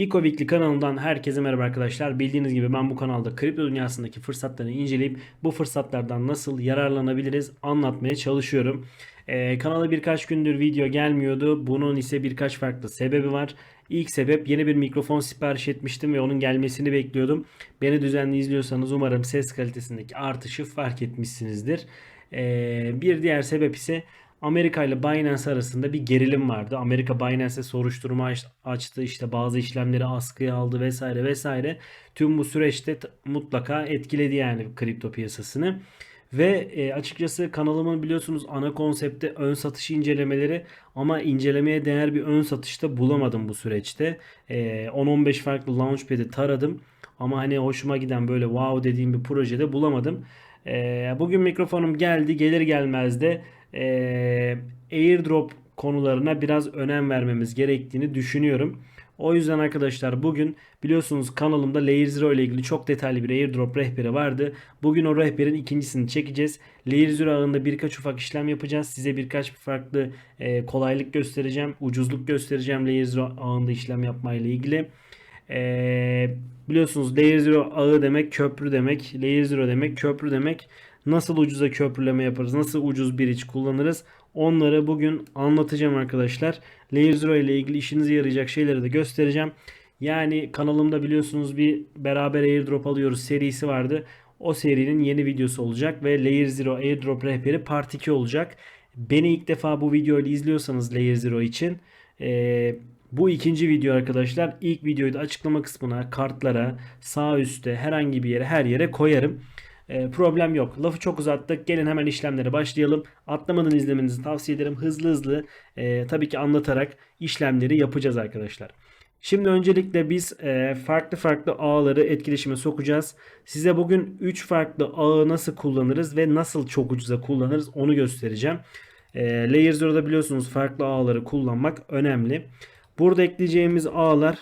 Eco Weekly kanalından herkese merhaba arkadaşlar. Bildiğiniz gibi ben bu kanalda kripto dünyasındaki fırsatları inceleyip bu fırsatlardan nasıl yararlanabiliriz anlatmaya çalışıyorum. Ee, kanala birkaç gündür video gelmiyordu. Bunun ise birkaç farklı sebebi var. İlk sebep yeni bir mikrofon sipariş etmiştim ve onun gelmesini bekliyordum. Beni düzenli izliyorsanız umarım ses kalitesindeki artışı fark etmişsinizdir. Ee, bir diğer sebep ise Amerika ile Binance arasında bir gerilim vardı. Amerika Binance'e soruşturma aç- açtı. işte bazı işlemleri askıya aldı vesaire vesaire. Tüm bu süreçte mutlaka etkiledi yani kripto piyasasını. Ve e, açıkçası kanalımın biliyorsunuz ana konsepti ön satış incelemeleri ama incelemeye değer bir ön satışta bulamadım bu süreçte. E, 10-15 farklı launchpad'i taradım ama hani hoşuma giden böyle wow dediğim bir projede bulamadım. E, bugün mikrofonum geldi gelir gelmez de e, airdrop konularına biraz önem vermemiz gerektiğini düşünüyorum. O yüzden arkadaşlar bugün biliyorsunuz kanalımda Layer Zero ile ilgili çok detaylı bir airdrop rehberi vardı. Bugün o rehberin ikincisini çekeceğiz. Layer Zero ağında birkaç ufak işlem yapacağız. Size birkaç farklı e, kolaylık göstereceğim. Ucuzluk göstereceğim Layer Zero ağında işlem yapmayla ilgili. E, biliyorsunuz Layer Zero ağı demek köprü demek. Layer Zero demek köprü demek. Nasıl ucuza köprüleme yaparız? Nasıl ucuz bir iç kullanırız? Onları bugün anlatacağım arkadaşlar. Layer Zero ile ilgili işinize yarayacak şeyleri de göstereceğim. Yani kanalımda biliyorsunuz bir beraber airdrop alıyoruz serisi vardı. O serinin yeni videosu olacak ve Layer Zero airdrop rehberi part 2 olacak. Beni ilk defa bu videoyu izliyorsanız Layer Zero için eee, bu ikinci video arkadaşlar. İlk videoyu da açıklama kısmına, kartlara, sağ üstte herhangi bir yere her yere koyarım. E, problem yok. Lafı çok uzattık. Gelin hemen işlemlere başlayalım. Atlamadan izlemenizi tavsiye ederim. Hızlı hızlı e, tabii ki anlatarak işlemleri yapacağız arkadaşlar. Şimdi öncelikle biz e, farklı farklı ağları etkileşime sokacağız. Size bugün 3 farklı ağı nasıl kullanırız ve nasıl çok ucuza kullanırız onu göstereceğim. E, Layer Zero'da biliyorsunuz farklı ağları kullanmak önemli. Burada ekleyeceğimiz ağlar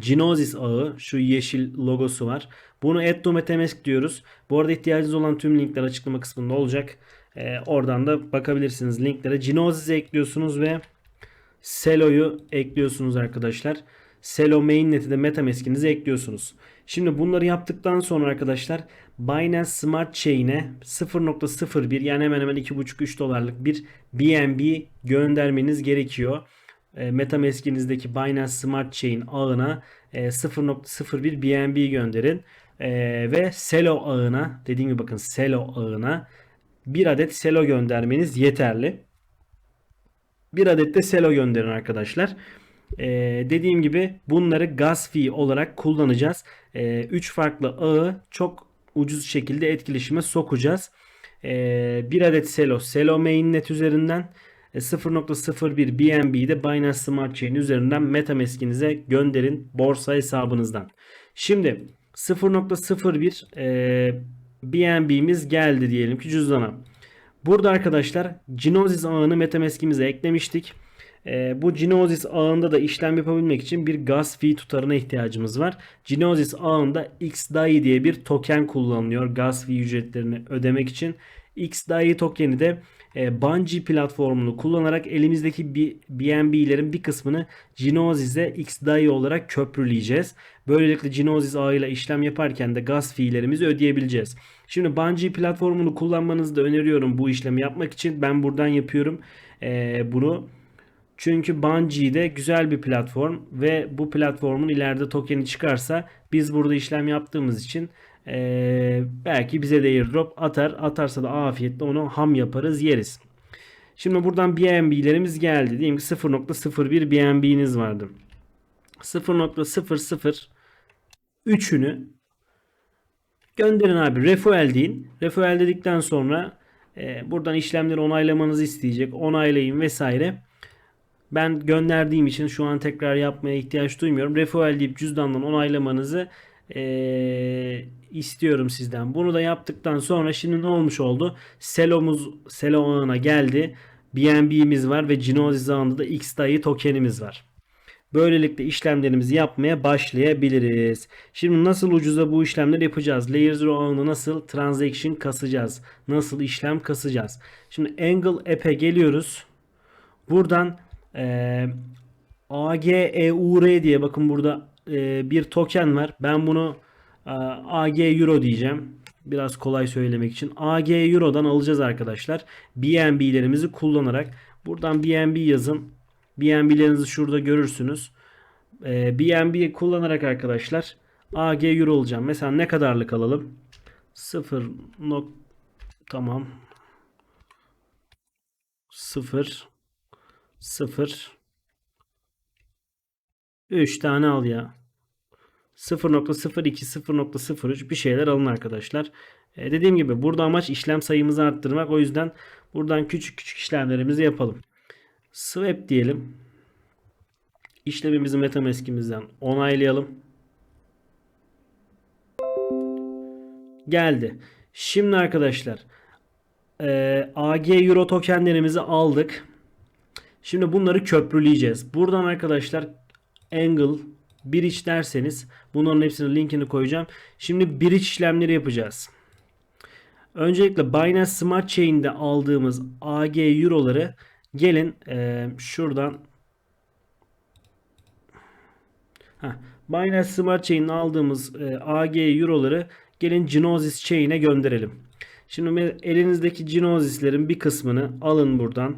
Ginosis ağı şu yeşil logosu var. Bunu Add to Metamask diyoruz. Bu arada ihtiyacınız olan tüm linkler açıklama kısmında olacak. Ee, oradan da bakabilirsiniz linklere. Genosis'i ekliyorsunuz ve Celo'yu ekliyorsunuz arkadaşlar. Celo mainnet'i de Metamask'inize ekliyorsunuz. Şimdi bunları yaptıktan sonra arkadaşlar Binance Smart Chain'e 0.01 yani hemen hemen 2.5-3 dolarlık bir BNB göndermeniz gerekiyor. E, Metamask'inizdeki Binance Smart Chain ağına e, 0.01 BNB gönderin. E, ve Celo ağına dediğim gibi bakın Celo ağına bir adet Celo göndermeniz yeterli. Bir adet de Celo gönderin arkadaşlar. Ee, dediğim gibi bunları gas fee olarak kullanacağız. 3 farklı ağı çok ucuz şekilde etkileşime sokacağız. Ee, bir adet Celo, Celo mainnet üzerinden e, 0.01 BNB'yi de Binance Smart Chain üzerinden Metamask'inize gönderin borsa hesabınızdan. Şimdi 0.01 e, BNB'miz geldi diyelim ki cüzdana. Burada arkadaşlar Gnosis ağını Metamask'imize eklemiştik. Ee, bu Gnosis ağında da işlem yapabilmek için bir gas fee tutarına ihtiyacımız var. Gnosis ağında XDAI diye bir token kullanılıyor gas fee ücretlerini ödemek için. XDAI tokeni de e, Bungee platformunu kullanarak elimizdeki BNB'lerin bir kısmını Genosis'e XDAI olarak köprüleyeceğiz. Böylelikle Genosis ağıyla işlem yaparken de gas fee'lerimizi ödeyebileceğiz. Şimdi Bungee platformunu kullanmanızı da öneriyorum bu işlemi yapmak için. Ben buradan yapıyorum e, bunu. Çünkü Bungee de güzel bir platform ve bu platformun ileride tokeni çıkarsa biz burada işlem yaptığımız için eee, belki bize de airdrop atar. Atarsa da afiyetle onu ham yaparız yeriz. Şimdi buradan BNB'lerimiz geldi. Diyelim ki 0.01 BNB'niz vardı. 0.00 üçünü gönderin abi. Refuel deyin. Refuel dedikten sonra e, buradan işlemleri onaylamanızı isteyecek. Onaylayın vesaire. Ben gönderdiğim için şu an tekrar yapmaya ihtiyaç duymuyorum. Refuel deyip cüzdandan onaylamanızı eee, istiyorum sizden. Bunu da yaptıktan sonra şimdi ne olmuş oldu? Selo'muz Selo ağına geldi. BNB'miz var ve Gnosis ağında da XDAI tokenimiz var. Böylelikle işlemlerimizi yapmaya başlayabiliriz. Şimdi nasıl ucuza bu işlemleri yapacağız? Layer Zero ağını nasıl transaction kasacağız? Nasıl işlem kasacağız? Şimdi Angle App'e geliyoruz. Buradan eee, AGEUR diye bakın burada e, bir token var. Ben bunu e, AG Euro diyeceğim. Biraz kolay söylemek için. AG Euro'dan alacağız arkadaşlar. BNB'lerimizi kullanarak. Buradan BNB yazın. BNB'lerinizi şurada görürsünüz. E, BNB kullanarak arkadaşlar AG Euro alacağım. Mesela ne kadarlık alalım? 0 nok tamam. 0 0 3 tane al ya. 0.02 0.03 bir şeyler alın arkadaşlar. E, dediğim gibi burada amaç işlem sayımızı arttırmak. O yüzden buradan küçük küçük işlemlerimizi yapalım. Swap diyelim. İşlemimizi MetaMask'imizden onaylayalım. Geldi. Şimdi arkadaşlar e, AG Euro tokenlerimizi aldık. Şimdi bunları köprüleyeceğiz. Buradan arkadaşlar Angle Bridge derseniz bunların hepsinin linkini koyacağım. Şimdi bridge işlemleri yapacağız. Öncelikle Binance Smart Chain'de aldığımız AG Euro'ları gelin e, şuradan Heh, Binance Smart Chain'de aldığımız e, AG Euro'ları gelin Genesis Chain'e gönderelim. Şimdi elinizdeki Genosis'lerin bir kısmını alın buradan.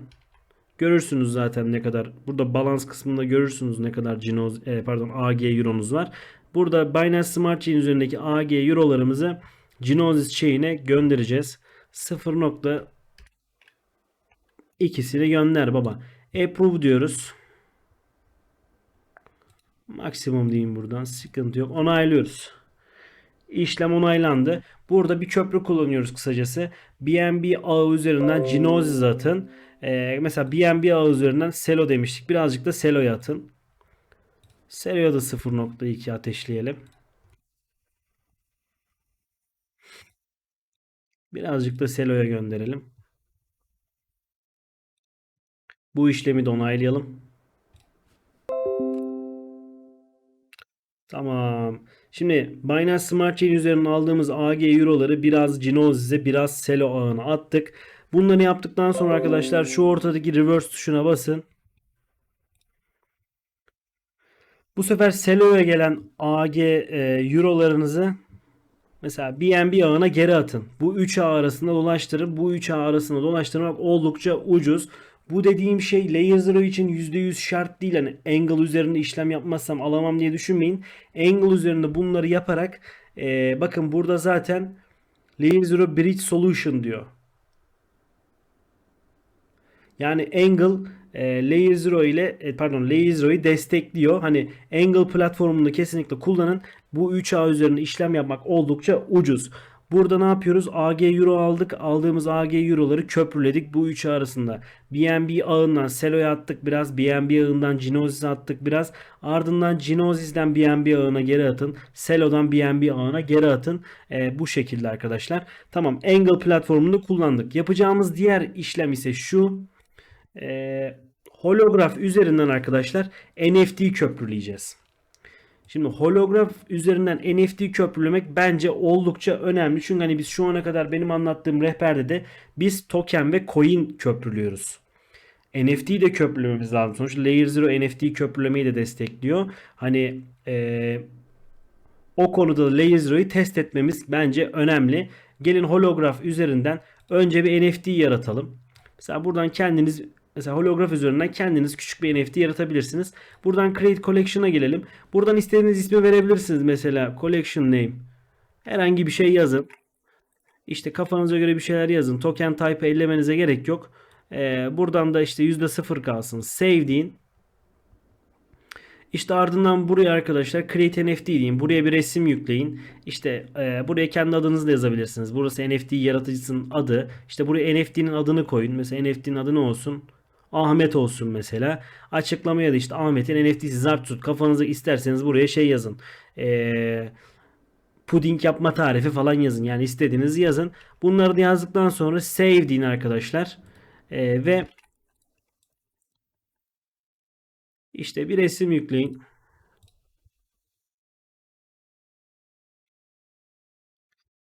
Görürsünüz zaten ne kadar. Burada balans kısmında görürsünüz ne kadar Genoz, e, pardon AG Euro'nuz var. Burada Binance Smart Chain üzerindeki AG Euro'larımızı Genosis Chain'e göndereceğiz. 0.2'sini gönder baba. Approve diyoruz. Maksimum diyeyim buradan. Sıkıntı yok. Onaylıyoruz. İşlem onaylandı. Burada bir köprü kullanıyoruz kısacası. BNB ağı üzerinden Genosis atın. Ee, mesela BNB ağı üzerinden Selo demiştik. Birazcık da Selo'ya atın. Selo'ya da 0.2 ateşleyelim. Birazcık da Selo'ya gönderelim. Bu işlemi de onaylayalım. Tamam. Şimdi Binance Smart Chain üzerinden aldığımız AG Euro'ları biraz Genosis'e biraz Selo ağına attık. Bunları yaptıktan sonra arkadaşlar şu ortadaki reverse tuşuna basın. Bu sefer Selo'ya gelen AG e, Euro'larınızı mesela BNB ağına geri atın. Bu 3 ağ arasında dolaştırın. Bu 3 ağ arasında dolaştırmak oldukça ucuz. Bu dediğim şey Layer 0 için %100 şart değil. Hani Angle üzerinde işlem yapmazsam alamam diye düşünmeyin. Angle üzerinde bunları yaparak e, bakın burada zaten Layer 0 Bridge Solution diyor. Yani Angle e, Layer 0 ile e, pardon Layer 0'ı destekliyor. Hani Angle platformunu kesinlikle kullanın. Bu 3 ağ üzerinde işlem yapmak oldukça ucuz. Burada ne yapıyoruz? AG Euro aldık. Aldığımız AG Euro'ları köprüledik bu üçü arasında. BNB ağından Selo'ya attık biraz. BNB ağından Genosis'e attık biraz. Ardından Genosis'den BNB ağına geri atın. Selo'dan BNB ağına geri atın. E, bu şekilde arkadaşlar. Tamam. Angle platformunu kullandık. Yapacağımız diğer işlem ise şu. E, holograf üzerinden arkadaşlar NFT köprüleyeceğiz. Şimdi holograf üzerinden NFT köprülemek bence oldukça önemli. Çünkü hani biz şu ana kadar benim anlattığım rehberde de biz token ve coin köprülüyoruz. NFT'yi de köprülememiz lazım. Sonuçta Layer 0 NFT köprülemeyi de destekliyor. Hani ee, o konuda da Layer 0'ı test etmemiz bence önemli. Gelin holograf üzerinden önce bir NFT yaratalım. Mesela buradan kendiniz Mesela holograf üzerinden kendiniz küçük bir NFT yaratabilirsiniz. Buradan Create Collection'a gelelim. Buradan istediğiniz ismi verebilirsiniz. Mesela Collection Name. Herhangi bir şey yazın. İşte kafanıza göre bir şeyler yazın. Token type ellemenize gerek yok. Ee, buradan da işte %0 kalsın. Save deyin. İşte ardından buraya arkadaşlar create NFT deyin. Buraya bir resim yükleyin. İşte e, buraya kendi adınızı da yazabilirsiniz. Burası NFT yaratıcısının adı. İşte buraya NFT'nin adını koyun. Mesela NFT'nin adı ne olsun? Ahmet olsun mesela. Açıklamaya da işte Ahmet'in NFT'si zart tut. Kafanıza isterseniz buraya şey yazın. Eee puding yapma tarifi falan yazın. Yani istediğinizi yazın. Bunları da yazdıktan sonra save deyin arkadaşlar. Ee, ve işte bir resim yükleyin.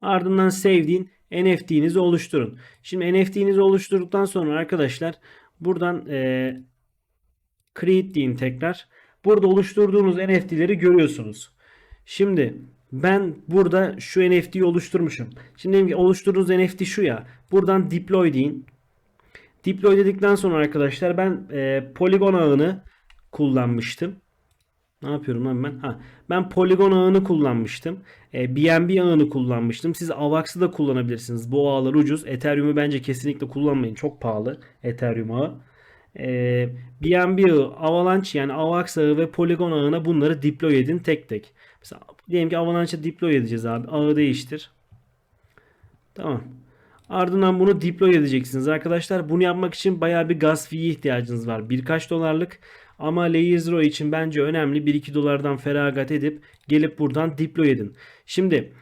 Ardından save deyin. NFT'nizi oluşturun. Şimdi NFT'nizi oluşturduktan sonra arkadaşlar Buradan e, create deyin tekrar. Burada oluşturduğunuz NFT'leri görüyorsunuz. Şimdi ben burada şu NFT'yi oluşturmuşum. Şimdi ki oluşturduğunuz NFT şu ya. Buradan deploy deyin. Deploy dedikten sonra arkadaşlar ben e, Polygon ağını kullanmıştım. Ne yapıyorum lan ben? Ha, ben Polygon ağını kullanmıştım. E, BNB ağını kullanmıştım. Siz Avax'ı da kullanabilirsiniz. Bu ağlar ucuz. Ethereum'u bence kesinlikle kullanmayın. Çok pahalı Ethereum ağı. E, BNB ağı, Avalanche yani Avax ağı ve Polygon ağına bunları deploy edin tek tek. Mesela diyelim ki Avalanche'a deploy edeceğiz abi. Ağı değiştir. Tamam. Ardından bunu deploy edeceksiniz arkadaşlar. Bunu yapmak için bayağı bir gas fee'ye ihtiyacınız var. Birkaç dolarlık ama Layer Zero için bence önemli. 1-2 dolardan feragat edip gelip buradan deploy edin. Şimdi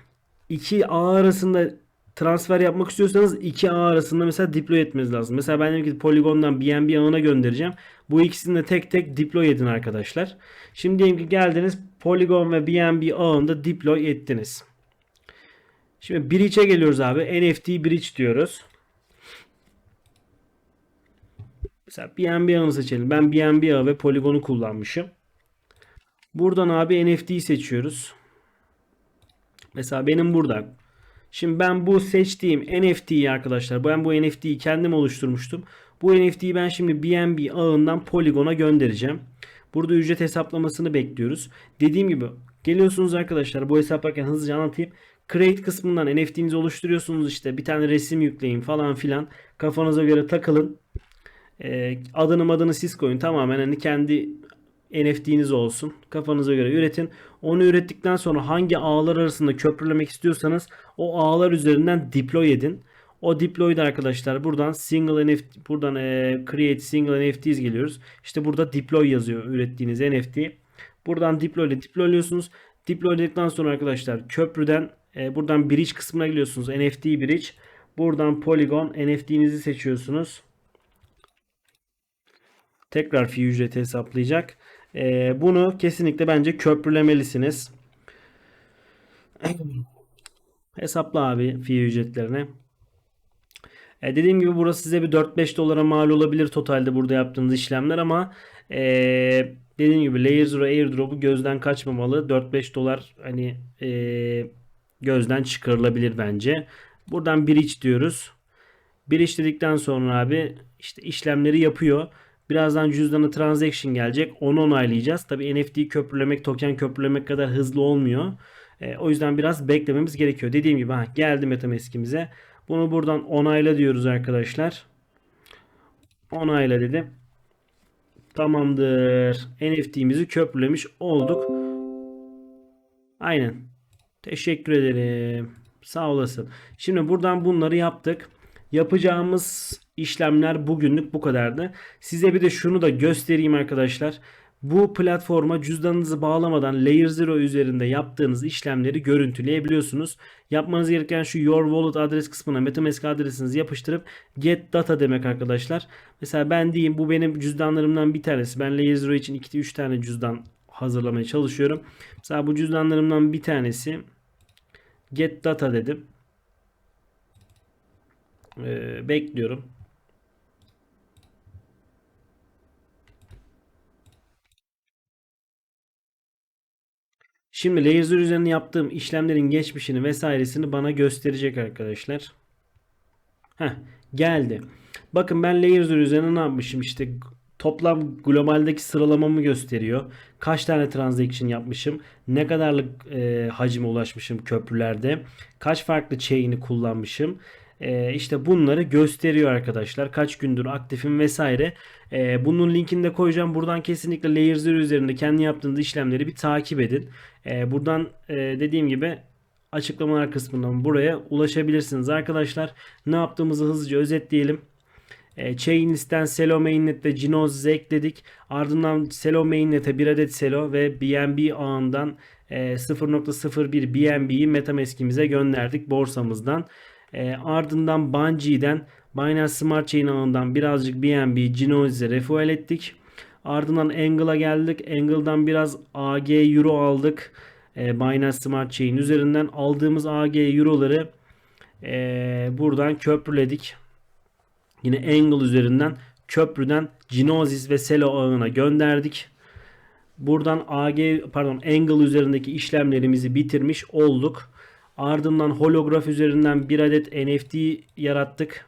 iki ağ arasında transfer yapmak istiyorsanız iki ağ arasında mesela deploy etmeniz lazım. Mesela ben dedim ki Polygon'dan BNB ağına göndereceğim. Bu ikisini de tek tek deploy edin arkadaşlar. Şimdi diyelim ki geldiniz Polygon ve BNB ağında deploy ettiniz. Şimdi bridge'e geliyoruz abi. NFT bridge diyoruz. Mesela BNB ağını seçelim. Ben BNB ağı ve Polygon'u kullanmışım. Buradan abi NFT'yi seçiyoruz. Mesela benim burada. Şimdi ben bu seçtiğim NFT'yi arkadaşlar ben bu NFT'yi kendim oluşturmuştum. Bu NFT'yi ben şimdi BNB ağından Polygon'a göndereceğim. Burada ücret hesaplamasını bekliyoruz. Dediğim gibi geliyorsunuz arkadaşlar bu hesaplarken hızlıca anlatayım. Create kısmından NFT'nizi oluşturuyorsunuz işte bir tane resim yükleyin falan filan. Kafanıza göre takılın. Ee, adını adını siz koyun tamamen hani kendi NFT'niz olsun. Kafanıza göre üretin. Onu ürettikten sonra hangi ağlar arasında köprülemek istiyorsanız o ağlar üzerinden deploy edin. O deploy'da arkadaşlar buradan single NFT buradan e, create single NFTs geliyoruz. İşte burada deploy yazıyor ürettiğiniz NFT. Buradan deploy ile deployluyorsunuz. Deploy dedikten sonra arkadaşlar köprüden e, buradan bridge kısmına geliyorsunuz. NFT bridge. Buradan Polygon NFT'nizi seçiyorsunuz. Tekrar fee ücreti hesaplayacak. E, bunu kesinlikle bence köprülemelisiniz. Hesapla abi fee ücretlerini. E, dediğim gibi burası size bir 4-5 dolara mal olabilir totalde burada yaptığınız işlemler ama e, dediğim gibi Layer Zero Airdrop'u gözden kaçmamalı. 4-5 dolar hani e, gözden çıkarılabilir bence. Buradan bridge diyoruz. Bridge dedikten sonra abi işte işlemleri yapıyor. Birazdan cüzdanı transaction gelecek. Onu onaylayacağız. Tabi NFT köprülemek, token köprülemek kadar hızlı olmuyor. E, o yüzden biraz beklememiz gerekiyor. Dediğim gibi ha, geldi MetaMask'imize. Bunu buradan onayla diyoruz arkadaşlar. Onayla dedim. Tamamdır. NFT'mizi köprülemiş olduk. Aynen. Teşekkür ederim. Sağ olasın. Şimdi buradan bunları yaptık. Yapacağımız işlemler bugünlük bu kadardı. Size bir de şunu da göstereyim arkadaşlar. Bu platforma cüzdanınızı bağlamadan Layer Zero üzerinde yaptığınız işlemleri görüntüleyebiliyorsunuz. Yapmanız gereken şu Your Wallet adres kısmına MetaMask adresinizi yapıştırıp Get Data demek arkadaşlar. Mesela ben diyeyim bu benim cüzdanlarımdan bir tanesi. Ben Layer Zero için 2-3 tane cüzdan hazırlamaya çalışıyorum. Mesela bu cüzdanlarımdan bir tanesi Get Data dedim. Ee, bekliyorum. Şimdi laser üzerine yaptığım işlemlerin geçmişini vesairesini bana gösterecek arkadaşlar. Heh, geldi. Bakın ben laser üzerine ne yapmışım? İşte toplam globaldeki sıralamamı gösteriyor. Kaç tane transaction yapmışım? Ne kadarlık e, hacime ulaşmışım köprülerde? Kaç farklı chain'i kullanmışım? E, işte bunları gösteriyor arkadaşlar. Kaç gündür aktifim vesaire. E, bunun linkini de koyacağım. Buradan kesinlikle Layer Zero üzerinde kendi yaptığınız işlemleri bir takip edin. E, buradan e, dediğim gibi açıklamalar kısmından buraya ulaşabilirsiniz arkadaşlar. Ne yaptığımızı hızlıca özetleyelim. E, Chainlist'ten Selo Mainnet ve Ginoz'u ekledik. Ardından Selo Mainnet'e bir adet Selo ve BNB ağından e, 0.01 BNB'yi Metamask'imize gönderdik borsamızdan. E, ardından Bungie'den Binance Smart Chain ağından birazcık BNB Genoze'e refuel ettik. Ardından Angle'a geldik. Angle'dan biraz AG Euro aldık. E, Binance Smart Chain üzerinden aldığımız AG Euro'ları e, buradan köprüledik. Yine Angle üzerinden köprüden Genosis ve Selo ağına gönderdik. Buradan AG pardon Angle üzerindeki işlemlerimizi bitirmiş olduk. Ardından holograf üzerinden bir adet NFT yarattık.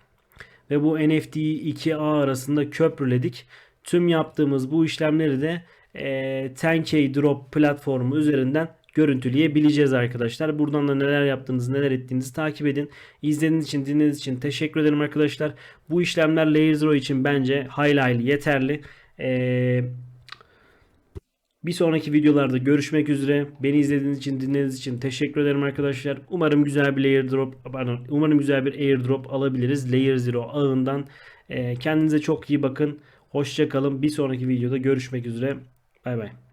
Ve bu NFT'yi iki ağ arasında köprüledik. Tüm yaptığımız bu işlemleri de e, 10K Drop platformu üzerinden görüntüleyebileceğiz arkadaşlar. Buradan da neler yaptığınızı, neler ettiğinizi takip edin. İzlediğiniz için, dinlediğiniz için teşekkür ederim arkadaşlar. Bu işlemler Layer Zero için bence hayli hayli yeterli. Eee bir sonraki videolarda görüşmek üzere. Beni izlediğiniz için, dinlediğiniz için teşekkür ederim arkadaşlar. Umarım güzel bir airdrop, pardon, umarım güzel bir airdrop alabiliriz Layer Zero ağından. Ee, kendinize çok iyi bakın. Hoşça kalın. Bir sonraki videoda görüşmek üzere. Bay bay.